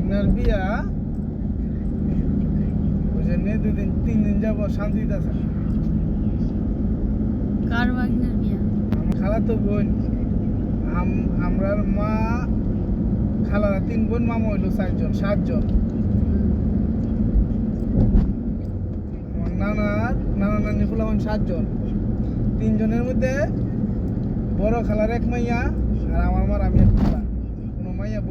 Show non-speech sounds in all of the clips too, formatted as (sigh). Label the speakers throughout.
Speaker 1: বাইকনার বিয়া ওই জন্য দুদিন তিন দিন যাব শান্তিতে আছে।
Speaker 2: কার বাগনার বিয়া?
Speaker 1: খালা তো বোন। আমরার মা খালারা তিন বোন মামা হইল চারজন সাতজন। আমার নানার নানা নানি ফুলামান সাতজন। তিনজনের মধ্যে বড় খালার এক মাইয়া আর আমার মার আমি এক খালা কোনো মাইয়া বোন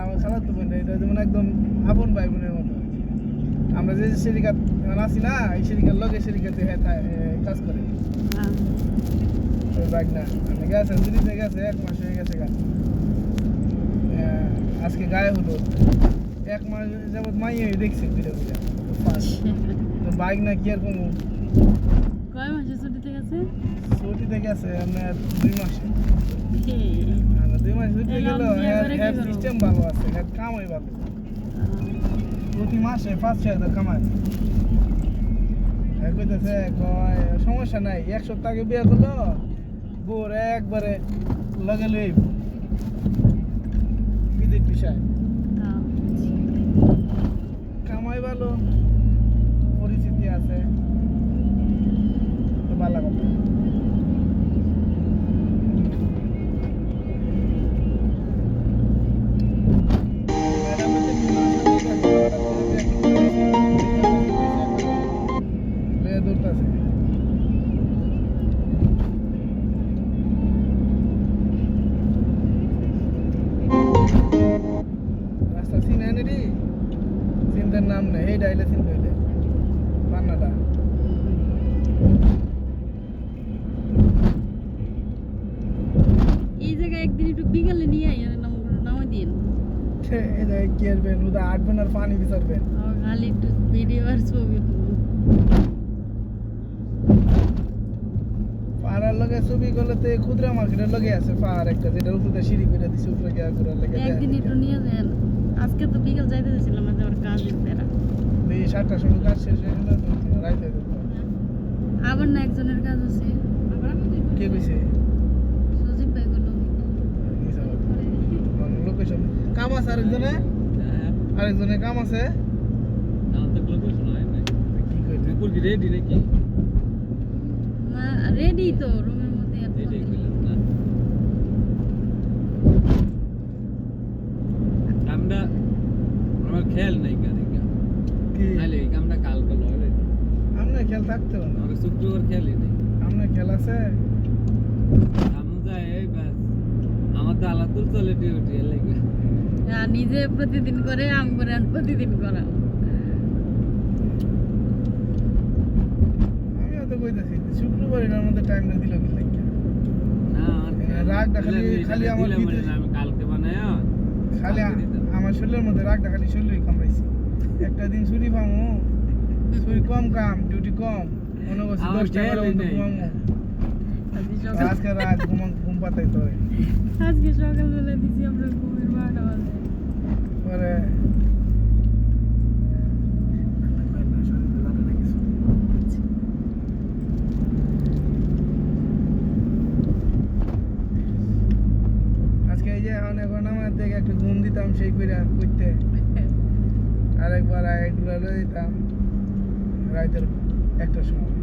Speaker 1: আমার খালার তো বোন এটা যেমন একদম আপন ভাই বোনের মতো। আমরা যে সিরিকাত আছি না এই সিরিকার লগে সিরিকাতে হ্যাঁ কাজ করে। বাইক না আমি গেছে দিদিতে গেছে এক মাস হয়ে গেছে গা। আজকে গায়ে হলো এক মাস যাবত মাইয়ে দেখছে দুইটা দুইটা (laughs) তো বাইক না কি আর কোনো
Speaker 2: কয় মাসে ছুটিতে গেছে?
Speaker 1: ছুটিতে গেছে আপনার দুই মাসে। দুই মাস ছুটিতে গেল
Speaker 2: লম্বা
Speaker 1: হ্যাঁ হ্যাঁ? সিস্টেম ভালো আছে হ্যাঁ কামাই ভালো। প্রতি মাসে পাঁচ ছয় হাজার কামায় কইতেছে কয় সমস্যা নাই এক সপ্তাহ আগে বিয়ে করল বোর একবারে লগে লই বিদেশ বিষয়। কামাই ভালো।
Speaker 2: জায়গায়
Speaker 1: কি আটবেন আর পানি বিচারবেন
Speaker 2: খালি একটু ভিডিও আর ছবি।
Speaker 1: পাহাড়ের লগে ছবি তো এই মার্কেটের লগে আছে পাহাড় একটা যেটা উপরে সিঁড়ি করে দিছে উপরে গিয়া করে লেগে
Speaker 2: একদিন একটু নিয়ে যান। আজকে তো বিকাল যাইতে চাইছিলাম না আমার কাজের বেড়া।
Speaker 1: এই সাতটার সময় কাজ শেষ হয়ে গেল রাইতে।
Speaker 2: আবার না একজনের কাজ আছে।
Speaker 1: কে কইছে?
Speaker 2: সজীব ভাই
Speaker 1: লোকেশন কাম আছে আরেকজনে? আরেকজনে কাম আছে।
Speaker 3: রেডি
Speaker 2: তো রুমের মধ্যে কোনো-
Speaker 3: আমার খেয়াল নাই কারে
Speaker 1: কি?
Speaker 3: নাইলে এই কামটা কালকে লয় রে
Speaker 1: আমনে খেল থাকতে না।
Speaker 3: আমাকে শুক্রবার খেয়ালই নেই।
Speaker 1: আমনে খেল আছে?
Speaker 3: কামু যায় এই ব্যাস। আমার তো আলাদুল চলে ডিউটি লাগে।
Speaker 2: নিজে প্রতিদিন করে আম করে প্রতিদিন করা
Speaker 1: আমিও তো কইতাছি শুক্রবার মধ্যে টাইম না
Speaker 3: আমার
Speaker 1: রাগটা খালি- খালি আমার ভিতরে-
Speaker 3: আমি কালকে বানায়
Speaker 1: খালি আমার শরীরের মধ্যে রাগটা খালি শরীরই কামড়াইছে। একটা দিন ছুটি পামু ছুটি কম কাম ডিউটি কম মনে করছি দশটা করে
Speaker 3: খেয়ালই
Speaker 1: মতো
Speaker 3: নেই।
Speaker 1: ঘুমামু।
Speaker 2: আজকে সকাল
Speaker 1: আজকে রাত ঘুম ঘুম পাতাই তো
Speaker 2: আজকে সকালবেলা দিছি আমরা ঘুমের
Speaker 1: দিতাম সেই করে করতে। (laughs) আরেকবার আরেকগুলো দিতাম। রাইতের একটা সময়।